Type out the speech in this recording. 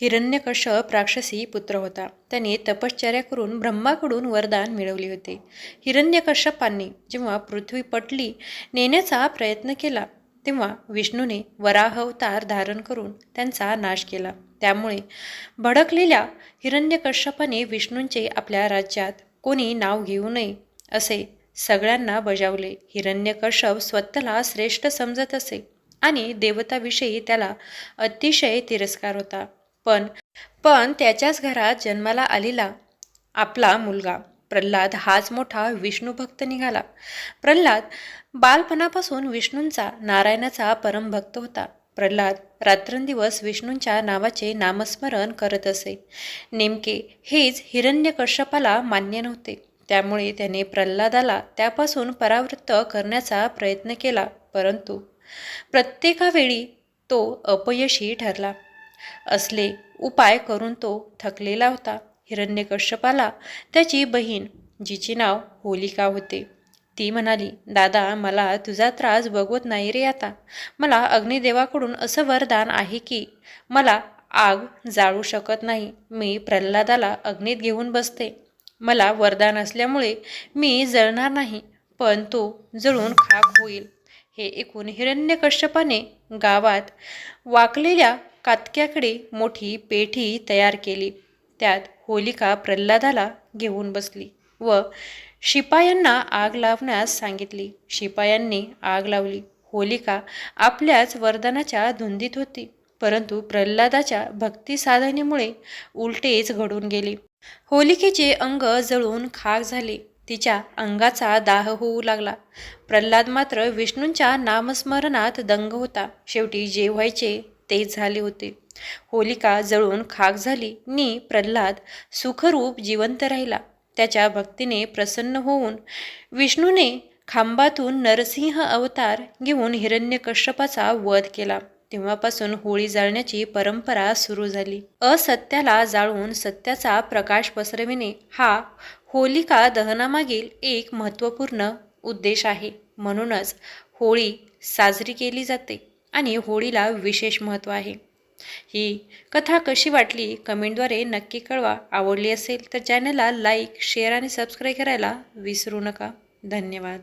हिरण्यकश्यप राक्षसी पुत्र होता. त्याने तपश्चर्या करून ब्रह्माकडून वरदान मिळवले होते. हिरण्यकश्यपांनी जेव्हा पृथ्वी पटली नेण्याचा प्रयत्न केला तेव्हा विष्णूने वराह अवतार धारण करून त्यांचा नाश केला. त्यामुळे भडकलेल्या हिरण्यकश्यपाने विष्णूंचे आपल्या राज्यात कोणी नाव घेऊ नये असे सगळ्यांना बजावले. हिरण्यकश्यप स्वतःला श्रेष्ठ समजत असे आणि देवताविषयी त्याला अतिशय तिरस्कार होता. पण पण त्याच्याच घरात जन्माला आलेला आपला मुलगा प्रल्हाद हाच मोठा विष्णूभक्त निघाला. प्रल्हाद बालपणापासून विष्णूंचा नारायणाचा परमभक्त होता. प्रल्हाद रात्रंदिवस विष्णूंच्या नावाचे नामस्मरण करत असे. नेमके हेच हिरण्यकश्यपाला मान्य नव्हते. त्यामुळे त्याने प्रल्हादाला त्यापासून परावृत्त करण्याचा प्रयत्न केला परंतु प्रत्येकावेळी तो अपयशी ठरला. असले उपाय करून तो थकलेला होता. हिरण्यकश्यपाला त्याची बहीण जिचे नाव होलिका होते. ती म्हणाली दादा मला तुझा त्रास बघवत नाही रे आता. मला अग्निदेवाकडून असं वरदान आहे की मला आग जाळू शकत नाही. मी प्रल्हादाला अग्नीत घेऊन बसते. मला वरदान असल्यामुळे मी जळणार नाही पण तो जळून खाक होईल. हे ऐकून हिरण्यकश्यपाने गावात वाकलेल्या कातक्याकडे मोठी पेठी तयार केली. त्यात होलिका प्रल्हादाला घेऊन बसली व शिपायांना आग लावण्यास सांगितली. शिपायांनी आग लावली. होलिका आपल्याच वरदानाच्या धुंदीत होती परंतु प्रल्हादाच्या भक्तिसाधनेमुळे उलटेच घडून गेले. होलिकेचे अंग जळून खाक झाले. तिच्या अंगाचा दाह होऊ लागला. प्रल्हाद मात्र विष्णूंच्या नामस्मरणात दंग होता. शेवटी जेवायचे ते झाले होते. होलिका जळून खाक झाली. नि प्रल्हाद सुखरूप जिवंत राहिला. त्याच्या भक्तीने प्रसन्न होऊन विष्णूने खांबातून नरसिंह अवतार घेऊन हिरण्यकश्यपाचा वध केला. तेव्हापासून होळी जाळण्याची परंपरा सुरू झाली. असत्याला जाळून सत्याचा प्रकाश पसरविणे हा होलिका दहनामागील एक महत्त्वपूर्ण उद्देश आहे. म्हणूनच होळी साजरी केली जाते. आणि होळीला विशेष महत्त्व आहे. ही कथा कशी वाटली कमेंटद्वारे नक्की कळवा. आवडली असेल तर चॅनलला लाईक शेअर आणि सबस्क्राईब करायला विसरू नका. धन्यवाद.